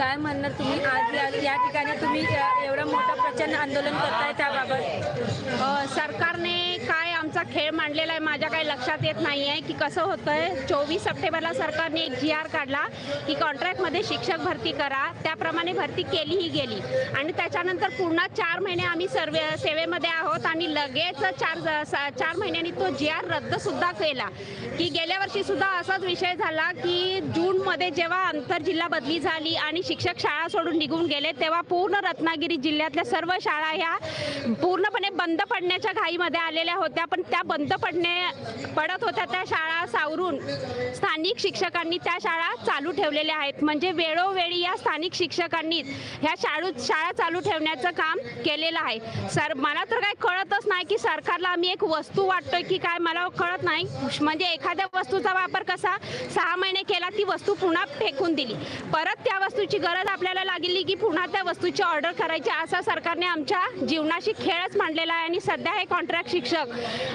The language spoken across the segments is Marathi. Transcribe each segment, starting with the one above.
काय म्हणणार तुम्ही? आज या ठिकाणी तुम्ही एवढं मोठं प्रचंड आंदोलन करताय त्याबाबत. सरकारने काय आमचा खेळ मांडलेला आहे. माझ्या काही लक्षात येत नाही आहे की कसं होतं आहे चोवीस सप्टेंबरला सरकारने एक जी आर काढला की कॉन्ट्रॅक्टमध्ये शिक्षक भरती करा. त्याप्रमाणे भरती केलीही गेली. आणि त्याच्यानंतर पूर्ण चार महिने आम्ही सर्वे सेवेमध्ये आहोत आणि लगेच चार ज- स- चार महिन्यांनी तो जी आर रद्दसुद्धा केला. की गेल्या वर्षीसुद्धा असाच विषय झाला की जूनमध्ये जेव्हा आंतरजिल्हा बदली झाली आणि शिक्षक शाळा सोडून निघून गेले तेव्हा पूर्ण रत्नागिरी जिल्ह्यातल्या सर्व शाळा ह्या पूर्णपणे बंद पडण्याच्या घाईमध्ये आलेल्या होत्या. पण त्या बंद पडणे पडत होत्या त्या शाळा सावरून. स्थानिक शिक्षकांनी त्या शाळा चालू ठेवलेल्या आहेत. म्हणजे वेळोवेळी या स्थानिक शिक्षकांनी ह्या शाळू शाळा चालू ठेवण्याचं काम केलेलं आहे. सर मला तर काय कळतच नाही की सरकारला आम्ही एक वस्तू वाटतोय की काय? मला कळत नाही. म्हणजे एखाद्या वस्तूचा वापर कसा? सहा महिने केला ती वस्तू पुन्हा फेकून दिली. परत त्या वस्तूची गरज आपल्याला लागली की पुन्हा त्या वस्तूची ऑर्डर करायची असा सरकारने आमच्या जीवनाशी खेळच मांडलेला आहे. आणि सध्या हे कॉन्ट्रॅक्ट शिक्षक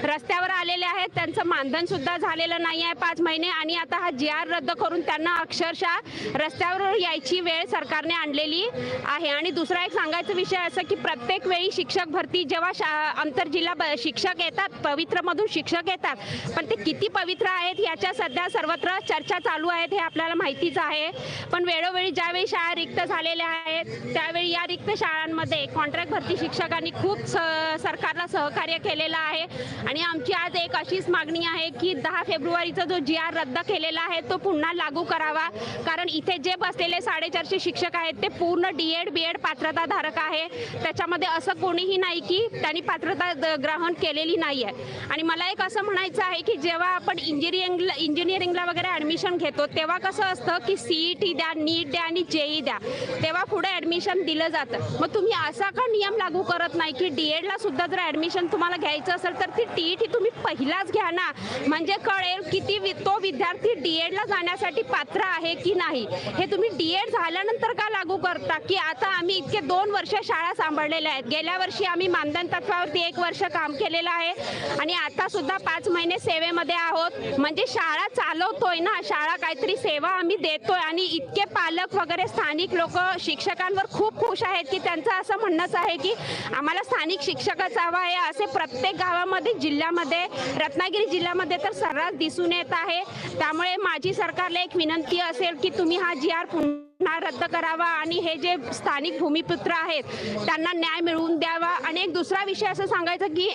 रस्त्यावर आलेले आहेत. त्यांचं मानधन सुद्धा झालेलं नाही आहे पाच महिने आणि आता हा जी आर रद्द करून त्यांना अक्षरशः रस्त्यावर यायची वेळ सरकारने आणलेली आहे. आणि दुसरा एक सांगायचा विषय असं की प्रत्येक वेळी शिक्षक भरती जेव्हा शा आंतरजिल्हा ब- शिक्षक येतात पवित्रमधून शिक्षक येतात. पण ते किती पवित्र आहेत याच्या सध्या सर्वत्र चर्चा चालू आहेत हे आपल्याला माहितीच आहे. पण वेळोवेळी ज्यावेळी शाळा रिक्त झालेल्या आहेत त्यावेळी या रिक्त शाळांमध्ये कॉन्ट्रॅक्ट भरती शिक्षकांनी खूप स सरकारला सहकार्य केलेलं आहे. आणि आमची आज एक अशीच मागणी आहे की दहा फेब्रुवारीचा जो जी आर रद्द केलेला आहे तो पुन्हा लागू करावा. कारण इथे जे बसलेले साडेचारशे शिक्षक आहेत ते पूर्ण डी एड बी एड पात्रताधारक आहे. त्याच्यामध्ये असं कोणीही नाही की त्यांनी पात्रता द- ग्रहण केलेली नाही आहे आणि मला एक असं म्हणायचं आहे की जेव्हा आपण इंजिनिअरिंगला इंजिनिअरिंगला वगैरे ॲडमिशन घेतो तेव्हा कसं असतं की सी ई टी द्या नीट द्या आणि जेई द्या. तेव्हा पुढे ॲडमिशन दिलं जातं. मग तुम्ही असा का नियम लागू करत नाही की डी एडला सुद्धा जर ॲडमिशन तुम्हाला घ्यायचं असेल तर ती टी ई तुम्ही पहिलाच घ्या ना. म्हणजे कळेल किती वि- तो विद्यार्थी डी एडला जाण्यासाठी पात्र आहे की नाही. हे तुम्ही डी एड झाल्यानंतर का लागू करता? की आता आम्ही इतके दोन वर्ष शाळा सांभाळलेल्या आहेत. गेल्या वर्षी आम्ही मानधन तत्वावरती एक वर्ष काम केलेलं आहे. आणि आता सुद्धा पाच महिने सेवेमध्ये आहोत. म्हणजे शाळा चालवतोय ना. शाळा काहीतरी सेवा आम्ही देतोय. आणि इतके पालक वगैरे स्थानिक लोक शिक्षकांवर खूप खुश आहेत की त्यांचं असं म्हणणंच आहे की आम्हाला स्थानिक शिक्षकच हवा आहे. असे प्रत्येक गावामध्ये जिल्ह्यामध्ये रत्नागिरी जिल्ह्यामध्ये तर सर्रास दिसून येत आहे. त्यामुळे माझी सरकारला एक विनंती असेल की तुम्ही हा जी आर पुन्हा रद्द करावा आणि हे जे स्थानिक भूमिपुत्र आहेत त्यांना न्याय मिळवून द्यावा. आणि एक दुसरा विषय असं सांगायचं की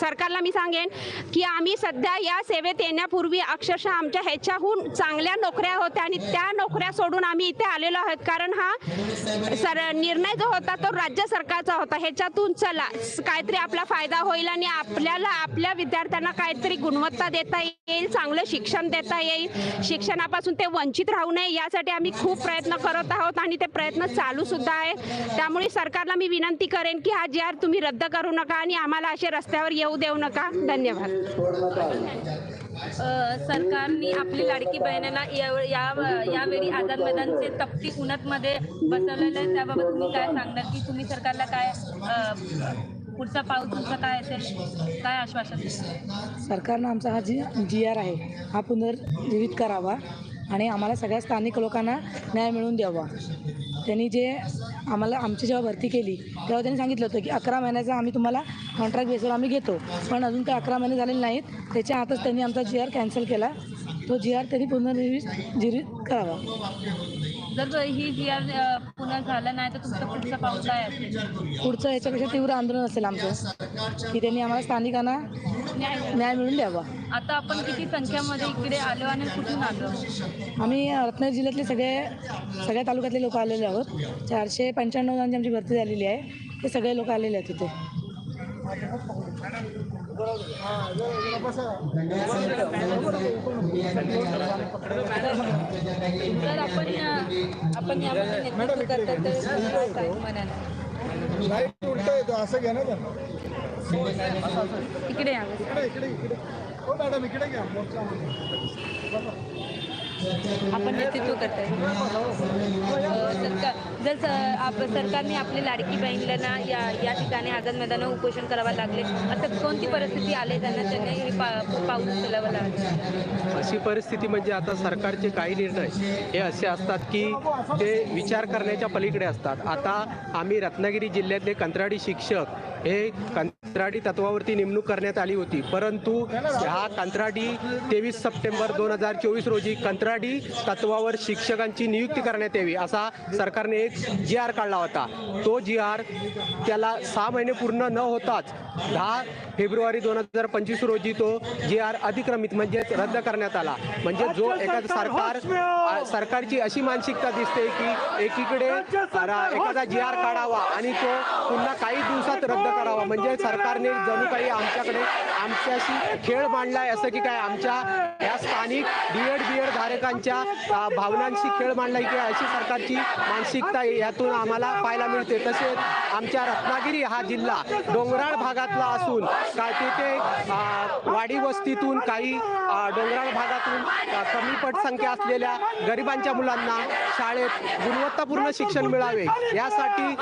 सरकारला मी सांगेन की आम्ही सध्या या सेवेत येण्यापूर्वी अक्षरशः आमच्या ह्याच्याहून चांगल्या नोकऱ्या होत्या आणि त्या नोकऱ्या सोडून आम्ही इथे आलेलो आहोत. कारण हा सर निर्णय जो होता तो राज्य सरकारचा होता. ह्याच्यातून चला काहीतरी आपला फायदा होईल आणि आपल्याला आपल्या विद्यार्थ्यांना काहीतरी गुणवत्ता देता येईल चांगलं शिक्षण देता येईल. शिक्षणापासून ते वंचित राहू नये यासाठी आम्ही खूप प्रयत्न करत आहोत आणि ते प्रयत्न चालू सुद्धा आहेत त्यामुळे सरकारला मी विनंती करेन की हा जी आर तुम्ही रद्द करू नका आणि आम्हाला असे रस्त्यावर येऊ देऊ नका. धन्यवाद. अ, सरकारने आपली लाडकी बहिणीला या- या यावेळी आझाद मैदानचे तपती उन्हातमध्ये बसवलेलं आहे. त्याबाबत तुम्ही काय सांगणार? की तुम्ही सरकारला काय पुढचा पाऊल तुमचं काय असेल? काय आश्वासन सरकारनं आमचा हा जी जी आर आहे हा पुनर्जीवित करावा. आणि आम्हाला सगळ्या स्थानिक लोकांना न्याय मिळवून द्यावा. त्यांनी जे आम्हाला आमची जेव्हा भरती केली तेव्हा त्यांनी सांगितलं होतं की अकरा महिन्याचा आम्ही तुम्हाला कॉन्ट्रॅक्ट बेसवर आम्ही घेतो. पण अजून काही अकरा महिने झालेले नाहीत. त्याच्या आतच त्यांनी आमचा जी आर कॅन्सल केला. तो जी आर त्यांनी पुनर्जीवित जीवित करावा. जर ही जी आर पुन्हा झालं नाही तर तुमचं पुढचं पाऊल काय पुढचं याच्यापेक्षा तीव्र आंदोलन असेल आमचं. की त्यांनी आम्हाला स्थानिकांना न्याय मिळवून द्यावा. आता आपण किती संख्यामध्ये इकडे आलो आणि कुठून आलो? आम्ही रत्नागिरी जिल्ह्यातले सगळे सगळ्या तालुक्यातले लोक आलेले आहोत. चारशे पंच्याण्णव जणांची आमची भरती झालेली आहे. ते सगळे लोक आलेले आहेत तिथे आपण आपण यामध्ये नेतृत्व तर काय असं घ्या ना इकडे या इकडे इकडे हो मॅडम इकडे घ्या. मोर्चा आपण नेतृत्व करत आहे जर आप सरकारने आपली लाडकी बहिणीला या या ठिकाणी आझाद मैदानावर उपोषण करावं लागले असं कोणती परिस्थिती आले त्यांना त्यांनी हे पा- पाऊल उचलावं लागलं? अशी परिस्थिती म्हणजे आता सरकारचे काही निर्णय हे असे असतात की ते विचार करण्याच्या पलीकडे असतात. आता आम्ही रत्नागिरी जिल्ह्यातले कंत्राटी शिक्षक हे कंत्राटी तत्वावरती नेमणूक करण्यात आली होती. परंतु ह्या कंत्राटी तेवीस सप्टेंबर दोन हजार चोवीस रोजी कंत्राटी तत्वावर शिक्षकांची नियुक्ती करण्यात यावी असा सरकारने एक जी आर काढला होता. तो जी आर त्याला सहा महिने पूर्ण न होताच दहा फेब्रुवारी दोन हजार पंचवीस रोजी तो जी आर अधिक्रमित म्हणजेच रद्द करण्यात आला. म्हणजे जो एखादं सरकार सरकारची अशी मानसिकता दिसते की एकीकडे एखादा जी आर काढावा आणि तो पुन्हा काही दिवसात रद्द करावा. म्हणजे सरकारने जणू काही आमच्याकडे आमच्याशी खेळ मांडलाय असं की काय? आमच्या या स्थानिक डी एड बी एड भावनांशी खेळ मांडला की अशी सरकारची मानसिकता यातून आम्हाला पाहायला मिळते. तसेच आमच्या रत्नागिरी हा जिल्हा डोंगराळ भागातला असून काय तिथे वाडी वस्तीतून काही डोंगराळ भागातून कमी पटसंख्या असलेल्या गरिबांच्या मुलांना शाळेत गुणवत्तापूर्ण शिक्षण मिळावे. यासाठी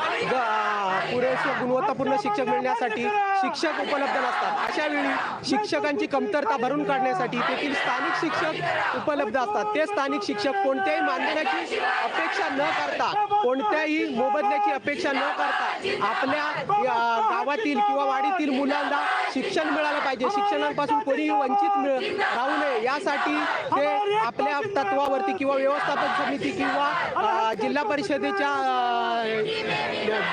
पुरेसे गुणवत्तापूर्ण शिक्षण मिळण्यासाठी शिक्षक उपलब्ध नसतात. अशा वेळी शिक्षकांची कमतरता भरून काढण्यासाठी तेथील स्थानिक शिक्षक उपलब्ध असतात. ते स्थानिक शिक्षक कोणत्याही मानधनाची अपेक्षा न करता कोणत्याही मोबदल्याची अपेक्षा न करता आपल्या गावातील किंवा वाडीतील मुलांना शिक्षण मिळालं पाहिजे. शिक्षणापासून कोणीही वंचित राहू नये. यासाठी ते आपल्या तत्वावरती किंवा व्यवस्थापन समिती किंवा जिल्हा परिषदेच्या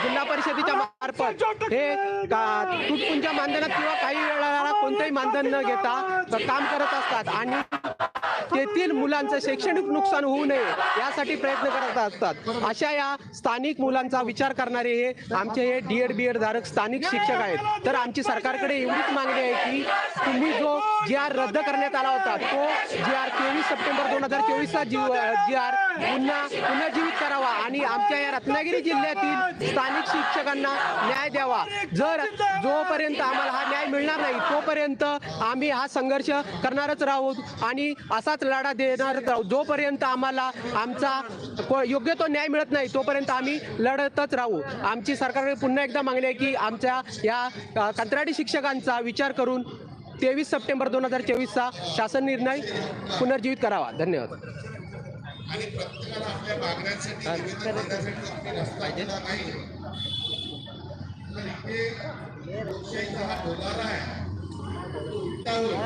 जिल्हा परिषदेच्या मार्फत हे तुटपुंच्या मानधनात किंवा काही वेळाला कोणतंही मानधन न घेता काम करत असतात. आणि तेथील मुलांचं शैक्षणिक नुकसान होऊ नये यासाठी प्रयत्न करत असतात. अशा या स्थानिक मुलांचा विचार करणारे हे आमचे हे डी एड बी एड धारक स्थानिक शिक्षक आहेत. तर आमची सरकारकडे एवढीच मागणी आहे की तुम्ही जो जी आर रद्द करण्यात आला होता तो जी आर तेवीस सप्टेंबर दोन हजार चोवीसचा जी जी आर पुन्हा पुनर्जीवित करावा आणि आमच्या या रत्नागिरी जिल्ह्यातील स्थानिक शिक्षकांना न्याय द्यावा. जर जोपर्यंत आम्हाला हा न्याय मिळणार नाही तोपर्यंत आम्ही हा संघर्ष करणारच राहू आणि असाच लढा देणारच राहू. जोपर्यंत आम्हाला आमचा को- योग्य तो न्याय मिळत नाही तोपर्यंत आम्ही लढतच राहू. आमची सरकारकडे पुन्हा एकदा मागणी आहे की आमच्या या कंत्राटी शिक्षकांचा विचार करून तेवीस सप्टेंबर दोन हजार चोवीसचा शासन निर्णय पुनर्जीवित करावा. धन्यवाद. आणि प्रत्येकाला आपल्या मागण्यांसाठी निवेदन देण्यासाठी आपली रस्ता दिला म्हणजे- नाही. तर इथे लोकशाहीचा हा ढोलारा आहे. तो उलटा